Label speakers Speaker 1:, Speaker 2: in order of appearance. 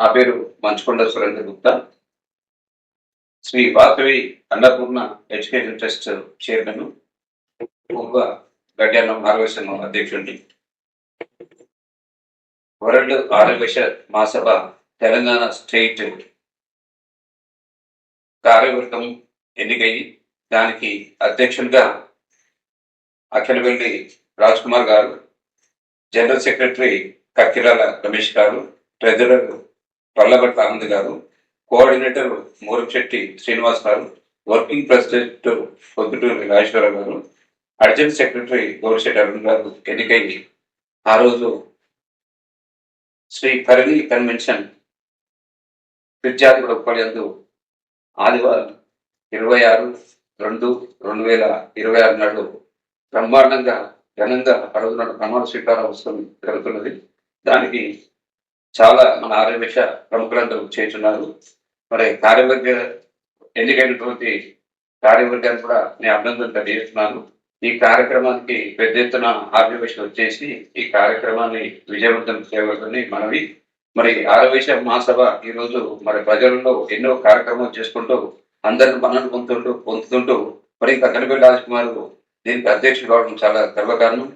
Speaker 1: నా పేరు Manchukonda Surendra Gupta. Shri Vasavi Annapurna education trust chairman పూర్వ గడ్యానం ఆరోగ్య అధ్యక్షుడిని. వరల్డ్ ఆరోగ్య మహాసభ తెలంగాణ స్టేట్ కార్యవర్గం ఎన్నికై దానికి అధ్యక్షుడిగా అఖిలవెల్లి రాజ్ కుమార్ గారు జనరల్ సెక్రటరీ కక్కిరాల రమేష్ గారు ట్రెజరర్ పల్లబట్ల ఆనంద్ గారు కోఆర్డినేటర్ మూరంశెట్టి శ్రీనివాస్ గారు వర్కింగ్ ప్రెసిడెంట్ పొద్దుటూరి రాజేశ్వరరావు గారు అర్జెంట్ సెక్రటరీ గౌరిశెట్టి అరుణ్ గారు ఎన్నికై ఆ రోజు శ్రీ కరణి కన్వెన్షన్ విద్యార్థుల ఉపాధ్యందు ఆదివారం ఇరవై ఆరు రెండు రెండు వేల ఇరవై ఆరు నాడు బ్రహ్మాండంగా ఘనంగా ఆ ప్రమాణ స్వీకారం వస్తుంది జరుగుతున్నది. దానికి చాలా మన ఆరోగ్య ప్రముఖులందరూ చేస్తున్నారు మరి కార్యవర్గ ఎన్నికైనటువంటి కార్యవర్గాన్ని కూడా నేను అభినందన తెలియజేస్తున్నాను. ఈ కార్యక్రమానికి పెద్ద ఎత్తున ఆర్యవేశ వచ్చేసి ఈ కార్యక్రమాన్ని విజయవంతం చేయవలసింది మనవి. మరి ఆరవేశ మహాసభ ఈ రోజు మరి ప్రజలలో ఎన్నో కార్యక్రమాలు చేసుకుంటూ అందరిని మనల్ని పొందుతుంటూ పొందుతుంటూ మరి ఇంకా కనిపల్లి రాజ్ కుమార్ దీనికి అధ్యక్షుడు కావడం చాలా గర్వకారణం.